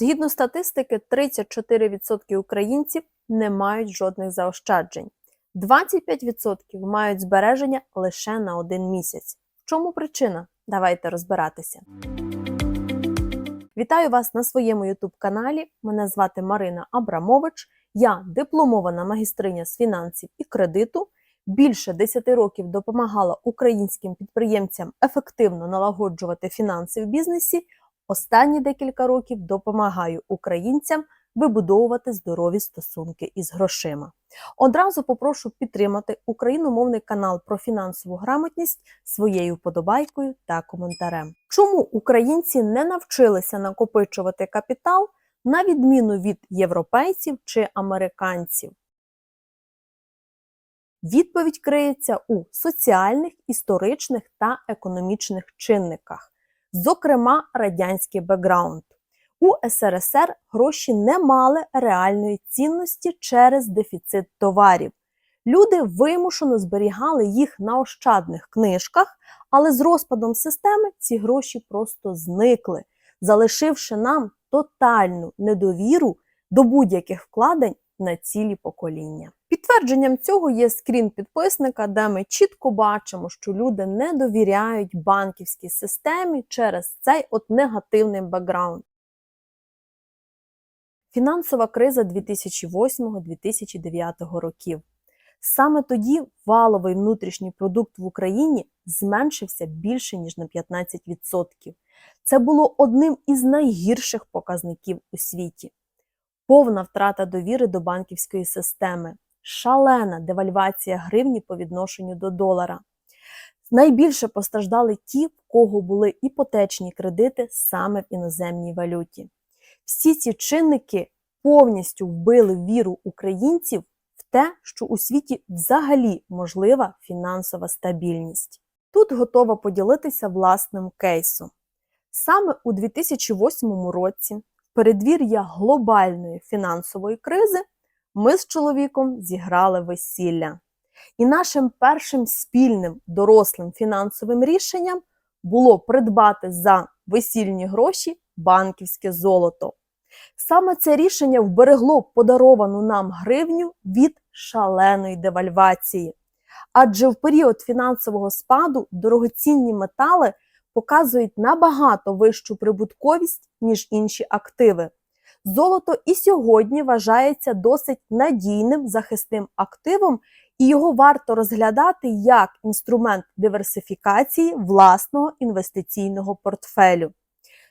Згідно статистики, 34% українців не мають жодних заощаджень. 25% мають збереження лише на один місяць. В чому причина? Давайте розбиратися. Вітаю вас на своєму youtube каналі. Мене звати Марина Абрамович. Я дипломована магістриня з фінансів і кредиту. Більше 10 років допомагала українським підприємцям ефективно налагоджувати фінанси в бізнесі. Останні декілька років допомагаю українцям вибудовувати здорові стосунки із грошима. Одразу попрошу підтримати україномовний канал про фінансову грамотність своєю вподобайкою та коментарем. Чому українці не навчилися накопичувати капітал на відміну від європейців чи американців? Відповідь криється у соціальних, історичних та економічних чинниках, зокрема радянський бекграунд. У СРСР гроші не мали реальної цінності через дефіцит товарів. Люди вимушено зберігали їх на ощадних книжках, але з розпадом системи ці гроші просто зникли, залишивши нам тотальну недовіру до будь-яких вкладень на цілі покоління. Підтвердженням цього є скрін підписника, де ми чітко бачимо, що люди не довіряють банківській системі через цей от негативний бекграунд. Фінансова криза 2008-2009 років. Саме тоді валовий внутрішній продукт в Україні зменшився більше ніж на 15%. Це було одним із найгірших показників у світі. Повна втрата довіри до банківської системи, шалена девальвація гривні по відношенню до долара. Найбільше постраждали ті, в кого були іпотечні кредити саме в іноземній валюті. Всі ці чинники повністю вбили віру українців в те, що у світі взагалі можлива фінансова стабільність. Тут готова поділитися власним кейсом. Саме у 2008 році, в передвір'я глобальної фінансової кризи, ми з чоловіком зіграли весілля. І нашим першим спільним дорослим фінансовим рішенням було придбати за весільні гроші банківське золото. Саме це рішення вберегло подаровану нам гривню від шаленої девальвації. Адже в період фінансового спаду дорогоцінні метали показують набагато вищу прибутковість, ніж інші активи. Золото і сьогодні вважається досить надійним захисним активом, і його варто розглядати як інструмент диверсифікації власного інвестиційного портфелю.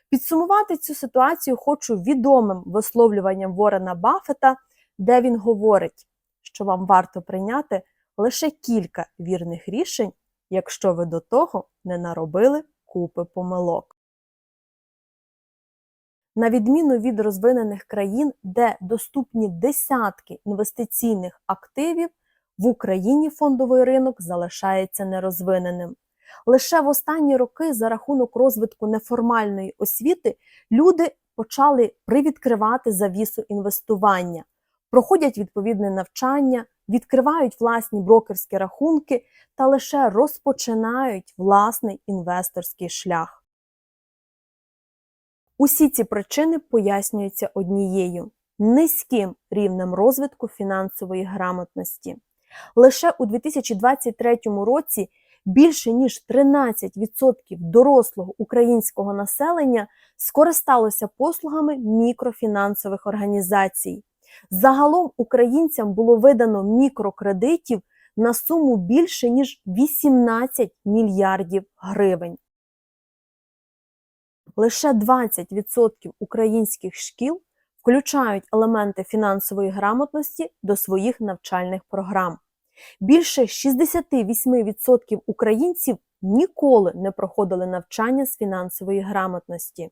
Підсумувати цю ситуацію хочу відомим висловлюванням Ворена Баффета, де він говорить, що вам варто прийняти лише кілька вірних рішень, якщо ви до того не наробили купи помилок. На відміну від розвинених країн, де доступні десятки інвестиційних активів, в Україні фондовий ринок залишається нерозвиненим. Лише в останні роки, за рахунок розвитку неформальної освіти, люди почали привідкривати завісу інвестування, проходять відповідне навчання, відкривають власні брокерські рахунки та лише розпочинають власний інвесторський шлях. Усі ці причини пояснюються однією низьким рівнем розвитку фінансової грамотності. Лише у 2023 році більше ніж 13% дорослого українського населення скористалося послугами мікрофінансових організацій. Загалом українцям було видано мікрокредитів на суму більше ніж 18 мільярдів гривень. Лише 20% українських шкіл включають елементи фінансової грамотності до своїх навчальних програм. Більше 68% українців ніколи не проходили навчання з фінансової грамотності.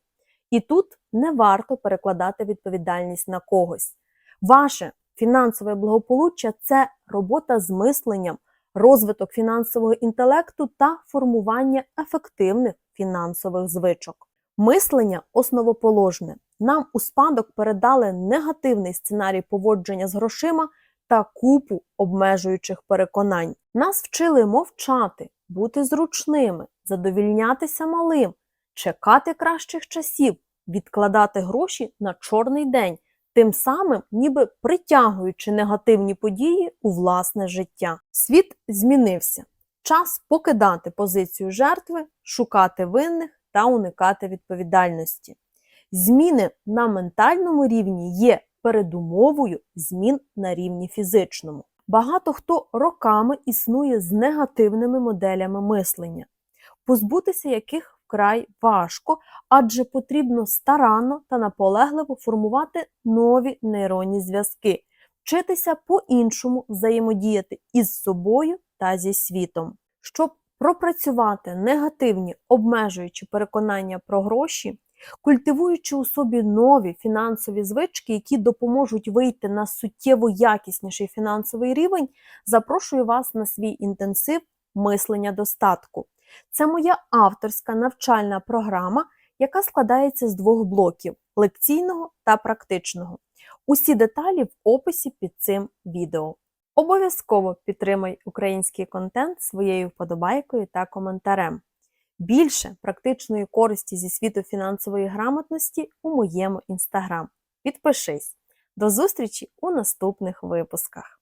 І тут не варто перекладати відповідальність на когось. Ваше фінансове благополуччя це робота з мисленням, розвиток фінансового інтелекту та формування ефективних фінансових звичок. Мислення основоположне. Нам у спадок передали негативний сценарій поводження з грошима та купу обмежуючих переконань. Нас вчили мовчати, бути зручними, задовільнятися малим, чекати кращих часів, відкладати гроші на чорний день, тим самим ніби притягуючи негативні події у власне життя. Світ змінився. Час покидати позицію жертви, шукати винних та уникати відповідальності. Зміни на ментальному рівні є передумовою змін на рівні фізичному. Багато хто роками існує з негативними моделями мислення, позбутися яких вкрай важко, адже потрібно старанно та наполегливо формувати нові нейронні зв'язки, вчитися по-іншому взаємодіяти із собою та зі світом. Щоб пропрацювати негативні обмежуючі переконання про гроші, культивуючи у собі нові фінансові звички, які допоможуть вийти на суттєво якісніший фінансовий рівень, запрошую вас на свій інтенсив мислення достатку. Це моя авторська навчальна програма, яка складається з двох блоків лекційного та практичного. Усі деталі в описі під цим відео. Обов'язково підтримай український контент своєю вподобайкою та коментарем. Більше практичної користі зі світу фінансової грамотності у моєму інстаграм. Підпишись. До зустрічі у наступних випусках!